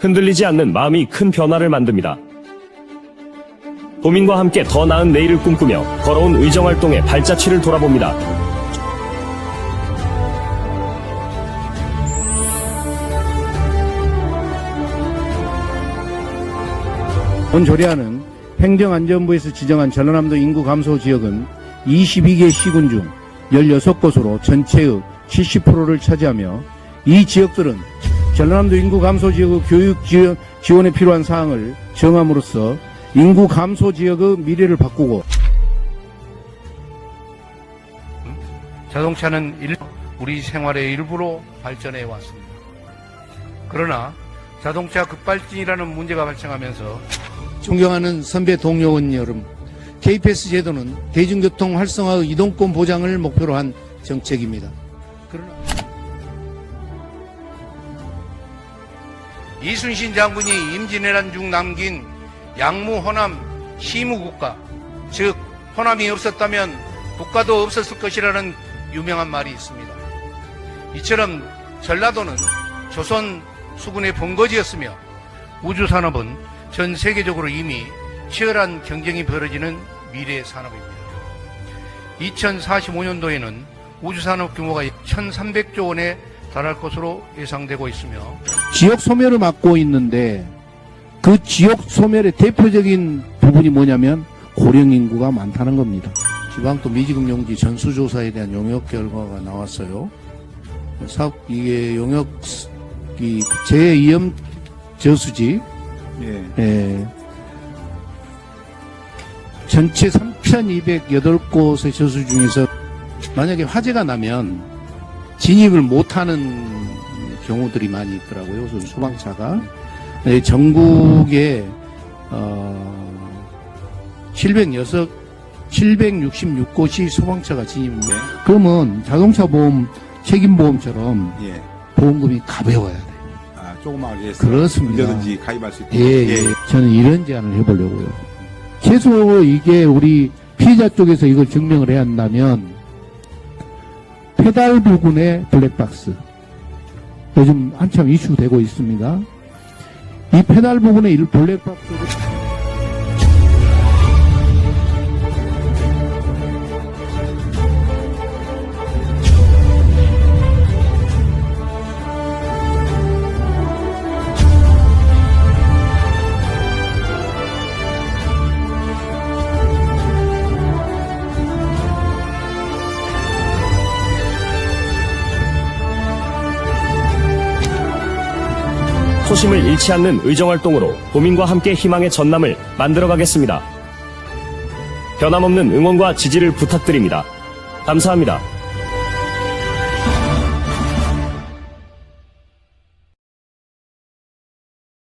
흔들리지 않는 마음이 큰 변화를 만듭니다. 도민과 함께 더 나은 내일을 꿈꾸며 걸어온 의정활동의 발자취를 돌아봅니다. 본 조례안은 행정안전부에서 지정한 전라남도 인구 감소 지역은 22개 시군 중 16곳으로 전체의 70%를 차지하며 이 지역들은 전라남도 인구 감소 지역의 교육 지원, 지원에 필요한 사항을 정함으로써 인구 감소 지역의 미래를 바꾸고 자동차는 일- 우리 생활의 일부로 발전해 왔습니다. 그러나 자동차 급발진이라는 문제가 발생하면서 존경하는 선배 동료 원 여러분, KPS 제도는 대중교통 활성화의 이동권 보장을 목표로 한 정책입니다. 이순신 장군이 임진왜란 중 남긴 양무 호남 시무국가, 즉 호남이 없었다면 국가도 없었을 것이라는 유명한 말이 있습니다. 이처럼 전라도는 조선 수군의 본거지였으며 우주산업은 전 세계적으로 이미 치열한 경쟁이 벌어지는 미래 산업입니다. 2045년도에는 우주산업 규모가 1,300조 원에 달할 것으로 예상되고 있으며 지역 소멸을 막고 있는데 그 지역 소멸의 대표적인 부분이 뭐냐면 고령 인구가 많다는 겁니다. 지방도 미지급 용지 전수조사에 대한 용역 결과가 나왔어요. 사업 이게 용역 이 제2염 저수지 예. 예. 전체 3,208곳의 저수 중에서 만약에 화재가 나면 진입을 못하는 경우들이 많이 있더라고요. 그 소방차가 네, 전국에 어, 706 766곳이 소방차가 진입입니다. 네. 그러면 자동차 보험 책임 보험처럼 예. 보험금이 가벼워야 돼요. 아, 조그마하게 그렇습니다. 언제든지 가입할 수 있도록. 예, 예. 저는 이런 제안을 해보려고요. 최소 이게 우리 피해자 쪽에서 이걸 증명을 해야 한다면 페달 부분의 블랙박스 요즘 한참 이슈되고 있습니다. 이 페달 부분의 일 블랙박스 초심을 잃지 않는 의정활동으로 도민과 함께 희망의 전남을 만들어가겠습니다. 변함없는 응원과 지지를 부탁드립니다. 감사합니다.